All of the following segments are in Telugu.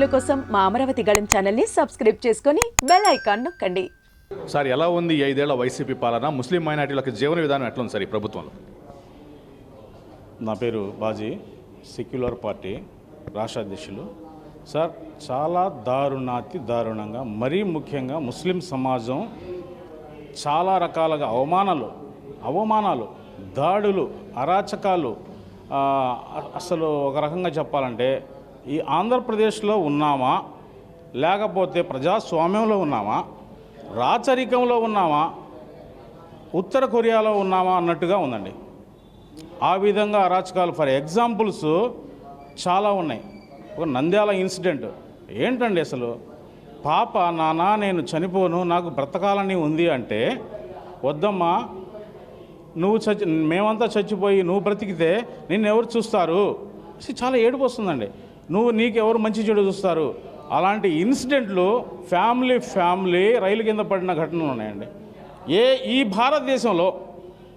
వీడియోల కోసం మా అమరావతి గళం ఛానల్ని సబ్స్క్రైబ్ చేసుకొని బెల్ ఐకాన్ నొక్కండి. సార్ ఎలా ఉంది ఈ ఐదేళ్ళ వైసీపీ పాలన? ముస్లిం మైనార్టీలకు జీవన విధానం ఎట్లా ఉంది సార్ ఈ ప్రభుత్వంలో? నా పేరు బాజీ సెక్యులర్ పార్టీ రాష్ట్ర అధ్యక్షులు సార్ చాలా దారుణాతి దారుణంగా మరీ ముఖ్యంగా ముస్లిం సమాజం చాలా రకాలుగా అవమానాలు అవమానాలు దాడులు అరాచకాలు అసలు ఒక రకంగా చెప్పాలంటే ఈ ఆంధ్రప్రదేశ్లో ఉన్నామా? లేకపోతే ప్రజాస్వామ్యంలో ఉన్నామా? రాచరికంలో ఉన్నామా? ఉత్తర కొరియాలో ఉన్నామా అన్నట్టుగా ఉందండి. ఆ విధంగా అరాచకాలు ఫర్ ఎగ్జాంపుల్స్ చాలా ఉన్నాయి. ఒక నంద్యాల ఇన్సిడెంట్. ఏంటండి అసలు? పాప నానా నేను చనిపోను నాకు బ్రతకాలని ఉంది అంటే వద్దమ్మా నువ్వు చచ్చి మేమంతా చచ్చిపోయి నువ్వు బ్రతికితే నిన్ను ఎవరు చూస్తారు చాలా ఏడుపు వస్తుందండి. నువ్వు నీకెవరు మంచి చెడు చూస్తారు? అలాంటి ఇన్సిడెంట్లు ఫ్యామిలీ ఫ్యామిలీ రైలు కింద పడిన ఘటనలు ఉన్నాయండి. ఏ ఈ భారతదేశంలో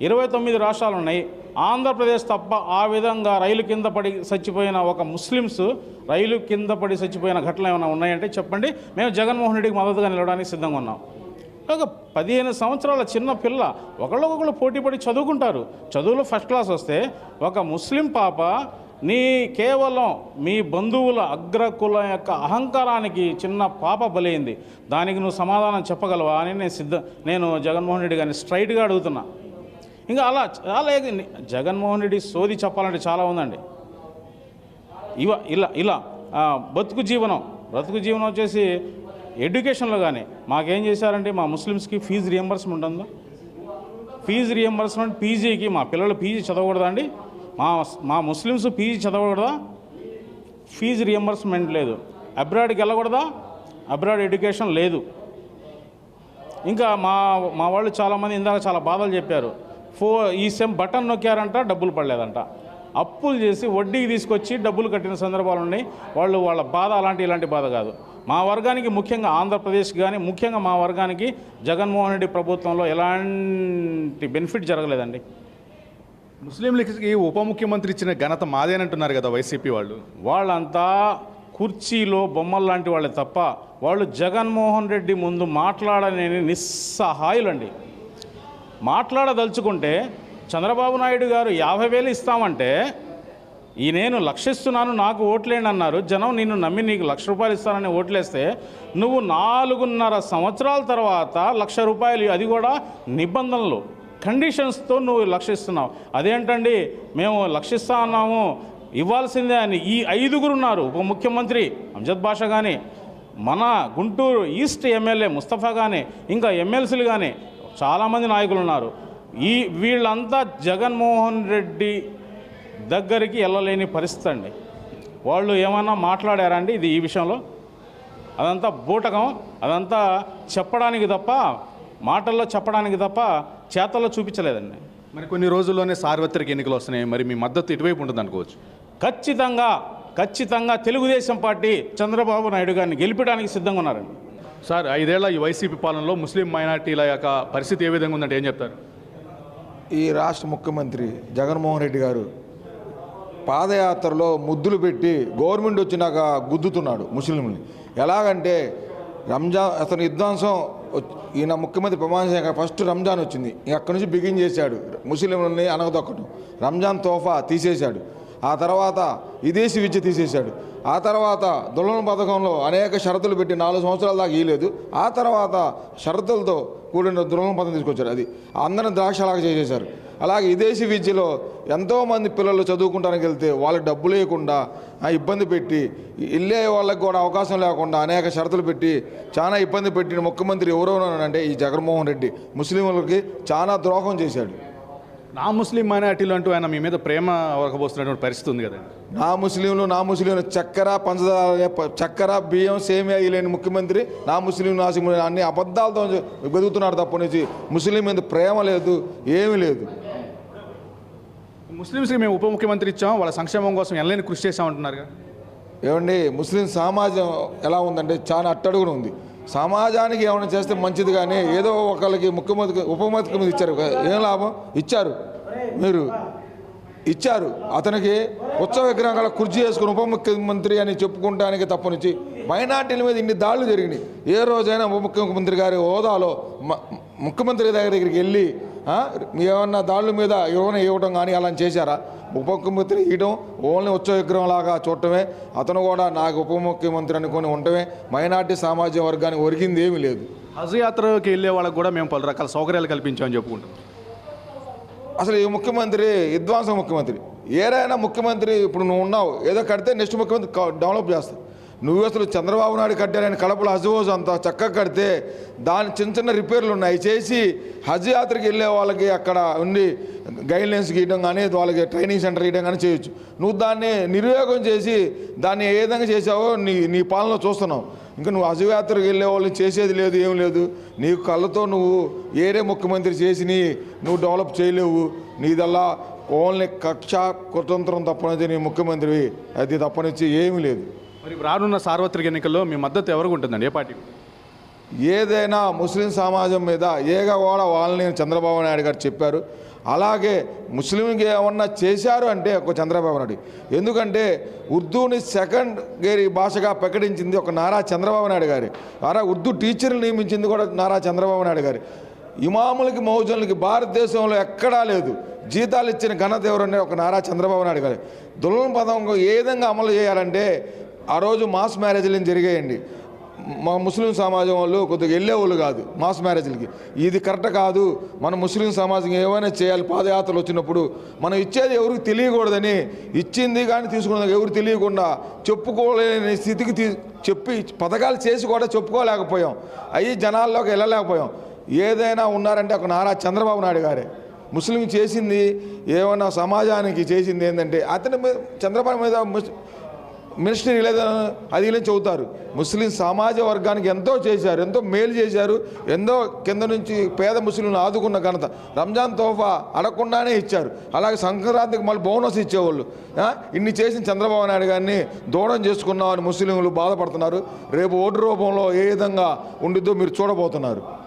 ఇరవై తొమ్మిది రాష్ట్రాలు ఉన్నాయి. ఆంధ్రప్రదేశ్ తప్ప ఆ విధంగా రైలు కింద పడి చచ్చిపోయిన ఒక ముస్లిమ్స్ రైలు కింద పడి చచ్చిపోయిన ఘటనలు ఏమైనా ఉన్నాయంటే చెప్పండి. మేము జగన్మోహన్ రెడ్డికి మద్దతుగా నిలవడానికి సిద్ధంగా ఉన్నాం. ఒక పదిహేను సంవత్సరాల చిన్న పిల్ల ఒకళ్ళొకళ్ళు పోటీ పడి చదువుకుంటారు. చదువులో ఫస్ట్ క్లాస్ వస్తే ఒక ముస్లిం పాప నీ కేవలం మీ బంధువుల అగ్రకుల యొక్క అహంకారానికి చిన్న పాప బలైంది. దానికి నువ్వు సమాధానం చెప్పగలవా అని నేను సిద్ధ నేను జగన్మోహన్ రెడ్డి గారిని స్ట్రైట్గా అడుగుతున్నా. ఇంకా అలా చాలా జగన్మోహన్ రెడ్డి సోది చెప్పాలంటే చాలా ఉందండి. ఇవ ఇలా ఇలా బతుకు జీవనం బ్రతుకు జీవనం వచ్చేసి ఎడ్యుకేషన్లో కానీ మాకేం చేశారంటే మా ముస్లిమ్స్కి ఫీజు రియంబర్స్మెంట్ ఉందా? ఫీజు రియంబర్స్మెంట్ పీజీకి మా పిల్లలు పీజీ చదవకూడదా అండి? మా మా ముస్లిమ్స్ పీజీ చదవకూడదా? ఫీజు రియంబర్స్మెంట్ లేదు. అబ్రాడ్కి వెళ్ళకూడదా? అబ్రాడ్ ఎడ్యుకేషన్ లేదు. ఇంకా మా మా వాళ్ళు చాలామంది ఇందాక చాలా బాధలు చెప్పారు. ఫో ఈ సెమ్ బటన్ నొక్కారంట డబ్బులు పడలేదంట. అప్పులు చేసి వడ్డీకి తీసుకొచ్చి డబ్బులు కట్టిన సందర్భాలు ఉన్నాయి. వాళ్ళు వాళ్ళ బాధ అలాంటి ఇలాంటి బాధ కాదు. మా వర్గానికి ముఖ్యంగా ఆంధ్రప్రదేశ్ కానీ ముఖ్యంగా మా వర్గానికి జగన్మోహన్ రెడ్డి ప్రభుత్వంలో ఎలాంటి బెనిఫిట్ జరగలేదండి. ముస్లింలకి ఉప ముఖ్యమంత్రి ఇచ్చిన ఘనత మాదేనంటున్నారు కదా వైసీపీ వాళ్ళు. వాళ్ళంతా కుర్చీలో బొమ్మలు లాంటి వాళ్ళే తప్ప వాళ్ళు జగన్మోహన్ రెడ్డి ముందు మాట్లాడలేని నిస్సహాయులండి. మాట్లాడదలుచుకుంటే చంద్రబాబు నాయుడు గారు యాభై వేలు ఇస్తామంటే ఈ నేను లక్షిస్తున్నాను నాకు ఓట్లేండి అన్నారు. జనం నిన్ను నమ్మి నీకు లక్ష రూపాయలు ఇస్తానని ఓట్లేస్తే నువ్వు నాలుగున్నర సంవత్సరాల తర్వాత లక్ష రూపాయలు అది కూడా నిబంధనలు. కండిషన్స్తో నువ్వు లక్షిస్తున్నావు. అదేంటండి? మేము లక్షిస్తా అన్నాము. ఇవ్వాల్సిందే అని ఈ ఐదుగురు ఉన్నారు. ఉప ముఖ్యమంత్రి అంజద్ భాష కానీ మన గుంటూరు ఈస్ట్ ఎమ్మెల్యే ముస్తఫా కానీ ఇంకా ఎమ్మెల్సీలు కానీ చాలామంది నాయకులు ఉన్నారు. ఈ వీళ్ళంతా జగన్మోహన్ రెడ్డి దగ్గరికి వెళ్ళలేని పరిస్థితి అండి. వాళ్ళు ఏమన్నా మాట్లాడారా అండి ఇది ఈ విషయంలో? అదంతా బూటకం. అదంతా చెప్పడానికి తప్ప మాటల్లో చెప్పడానికి తప్ప చేతల్లో చూపించలేదండి. మరి కొన్ని రోజుల్లోనే సార్వత్రిక ఎన్నికలు వస్తున్నాయి. మరి మీ మద్దతు ఇటువైపు ఉంటుంది అనుకోవచ్చు. ఖచ్చితంగా ఖచ్చితంగా తెలుగుదేశం పార్టీ చంద్రబాబు నాయుడు గారిని గెలిపడానికి సిద్ధంగా ఉన్నారండి. సార్ ఐదేళ్ళ ఈ వైసీపీ పాలనలో ముస్లిం మైనార్టీల యొక్క పరిస్థితి ఏ విధంగా ఉందంటే ఏం చెప్తారు? ఈ రాష్ట్ర ముఖ్యమంత్రి జగన్మోహన్ రెడ్డి గారు పాదయాత్రలో ముద్దులు పెట్టి గవర్నమెంట్ వచ్చినాక గుద్దుతున్నాడు ముస్లింని ఎలాగంటే రంజాన్ అతను విధ్వంసం ఈయన ముఖ్యమంత్రి ప్రమాణ శాఖ ఫస్ట్ రంజాన్ వచ్చింది. ఇంక అక్కడి నుంచి బిగిన్ చేశాడు. ముస్లింలని అనగదొక్కడం రంజాన్ తోఫా తీసేశాడు. ఆ తర్వాత విదేశీ విద్య తీసేశాడు. ఆ తర్వాత దుల్హన పథకంలో అనేక షరతులు పెట్టి నాలుగు సంవత్సరాల దాకా ఇయలేదు ఆ తర్వాత షరతులతో కూడిన దుల్హన పథకం తీసుకొచ్చారు. అది అందరిని ద్రాక్షలాగా చేసేశారు. అలాగే విదేశీ విద్యలో ఎంతోమంది పిల్లలు చదువుకుంటానికి వెళ్తే వాళ్ళకి డబ్బులు లేకుండా ఇబ్బంది పెట్టి వెళ్ళే వాళ్ళకి కూడా అవకాశం లేకుండా అనేక షరతులు పెట్టి చాలా ఇబ్బంది పెట్టిన ముఖ్యమంత్రి ఎవరో అంటే ఈ జగన్మోహన్ రెడ్డి. ముస్లింలకి చాలా ద్రోహం చేశాడు. నా ముస్లిం మైనార్టీలు అంటూ ఆయన మీ మీద ప్రేమ ఒరకబోస్తున్నటువంటి పరిస్థితి ఉంది కదండి. నా ముస్లింలు నా ముస్లింలు చక్కెర పంచదార చక్కెర బియ్యం సేమియా లేని ముఖ్యమంత్రి నా ముస్లిం నా అన్ని అబద్ధాలతో బతుకుతున్నాడు తప్ప నుంచి ముస్లిం మీద ప్రేమ లేదు ఏమీ లేదు. ముస్లింస్కి మేము ఉప ముఖ్యమంత్రి ఇచ్చాం వాళ్ళ సంక్షేమం కోసం ఎనలేని కృషి చేశామంటున్నారు ఏమండి ముస్లిం సమాజం ఎలా ఉందంటే చాలా అట్టడుగున ఉంది. సమాజానికి ఏమైనా చేస్తే మంచిది కానీ ఏదో ఒకళ్ళకి ముఖ్యమంత్రి ఉప ముఖ్యమంత్రి ఇచ్చారు. ఏం లాభం? ఇచ్చారు. మీరు ఇచ్చారు. అతనికి ఉత్సవ విగ్రహం కుర్చీ చేసుకుని ఉప ముఖ్యమంత్రి అని చెప్పుకుంటానికి తప్ప నుంచి మైనార్టీల మీద ఇన్ని దాడులు జరిగినాయి. ఏ రోజైనా ఉప ముఖ్యమంత్రి గారి హోదాలో ముఖ్యమంత్రి దగ్గర దగ్గరికి వెళ్ళి ఏమన్నా దాడుల మీద ఏమైనా ఇవ్వడం కానీ అలా చేశారా? ఉప ముఖ్యమంత్రి ఇవ్వడం ఓన్లీ ఉత్సవ విగ్రహం లాగా చూడటమే అతను కూడా నాకు ఉప ముఖ్యమంత్రి అనుకొని ఉండటమే మైనార్టీ సామాజిక వర్గానికి ఒరిగింది ఏమీ లేదు. హజ్ యాత్రకి వెళ్ళే వాళ్ళకి కూడా మేము పలు రకాల సౌకర్యాలు కల్పించామని చెప్పుకుంటున్నాం అసలు ఈ ముఖ్యమంత్రి విధ్వంస ముఖ్యమంత్రి ఏదైనా ముఖ్యమంత్రి ఇప్పుడు నువ్వు ఉన్నావు ఏదో కడితే నెక్స్ట్ ముఖ్యమంత్రి డెవలప్ చేస్తావు నువ్వు అసలు చంద్రబాబు నాయుడు కట్టారని కడపలో హజ్ హౌస్ అంత చక్కగా కడితే దాని చిన్న చిన్న రిపేర్లు ఉన్నాయి. చేసి హజ్ యాత్రకి వెళ్ళే వాళ్ళకి అక్కడ ఉండి గైడ్లైన్స్ గీయడం కానీ వాళ్ళకి ట్రైనింగ్ సెంటర్ ఇవ్వడం కానీ చేయొచ్చు. నువ్వు దాన్ని నిర్వేగం చేసి దాన్ని ఏ విధంగా చేసావో నీ నీ పాలన చూస్తున్నావు. ఇంకా నువ్వు హజ్ యాత్రకి వెళ్ళే వాళ్ళని చేసేది లేదు ఏం లేదు. నీకు కళ్ళతో నువ్వు ఏరే ముఖ్యమంత్రి చేసి నువ్వు డెవలప్ చేయలేవు. నీదల్లా ఓన్లీ కక్ష కుతంత్రం తప్పనిచ్చి నీ ముఖ్యమంత్రివి. అది తప్పనిచ్చి ఏమీ లేదు. మరి రానున్న సార్వత్రిక ఎన్నికల్లో మీ మద్దతు ఎవరికి ఉంటుందండి? ఏ పార్టీ? ఏదైనా ముస్లిం సమాజం మీద ఏగా కూడా వాళ్ళని చంద్రబాబు నాయుడు గారు చెప్పారు. అలాగే ముస్లింకి ఏమన్నా చేశారు అంటే ఒక చంద్రబాబు నాయుడు. ఎందుకంటే ఉర్దూని సెకండ్ గేరి భాషగా ప్రకటించింది ఒక నారా చంద్రబాబు నాయుడు గారి. అలా ఉర్దూ టీచర్ని నియమించింది కూడా నారా చంద్రబాబు నాయుడు గారి. ఇమాములకి మౌజులకి భారతదేశంలో ఎక్కడా లేదు. జీతాలు ఇచ్చిన ఘనత ఎవరంటే ఒక నారా చంద్రబాబు నాయుడు గారి. దుల్లం పదం ఏ విధంగా అమలు చేయాలంటే ఆ రోజు మాస్ మ్యారేజ్లు జరిగాయండి? మా ముస్లిం సమాజం వాళ్ళు కొద్దిగా వెళ్ళేవాళ్ళు కాదు మాస్ మ్యారేజ్లకి. ఇది కరెక్ట్ కాదు మన ముస్లిం సమాజం ఏమైనా చేయాలి పాదయాత్రలు వచ్చినప్పుడు మనం ఇచ్చేది ఎవరికి తెలియకూడదని ఇచ్చింది కానీ తీసుకున్నది ఎవరు తెలియకుండా చెప్పుకోలేని స్థితికి తీ చెప్పి పథకాలు చేసి కూడా చెప్పుకోలేకపోయాం. అవి జనాల్లోకి వెళ్ళలేకపోయాం. ఏదైనా ఉన్నారంటే ఒక నారా చంద్రబాబు నాయుడు గారే. ముస్లిం చేసింది ఏమైనా సమాజానికి చేసింది ఏంటంటే అతని మీద చంద్రబాబు మీద మినిస్టర్ లేదా అది ఇలా చెబుతారు. ముస్లిం సమాజ వర్గానికి ఎంతో చేశారు ఎంతో మేలు చేశారు ఎంతో కింద నుంచి పేద ముస్లింలు ఆదుకున్న ఘనత. రంజాన్ తోఫా అడగకుండానే ఇచ్చారు. అలాగే సంక్రాంతికి మళ్ళీ బోనస్ ఇచ్చేవాళ్ళు. ఇన్ని చేసిన చంద్రబాబు నాయుడు గారిని దూరం చేసుకున్నామని ముస్లింలు బాధపడుతున్నారు. రేపు ఓటు రూపంలో ఏ విధంగా ఉండిద్దో మీరు చూడబోతున్నారు.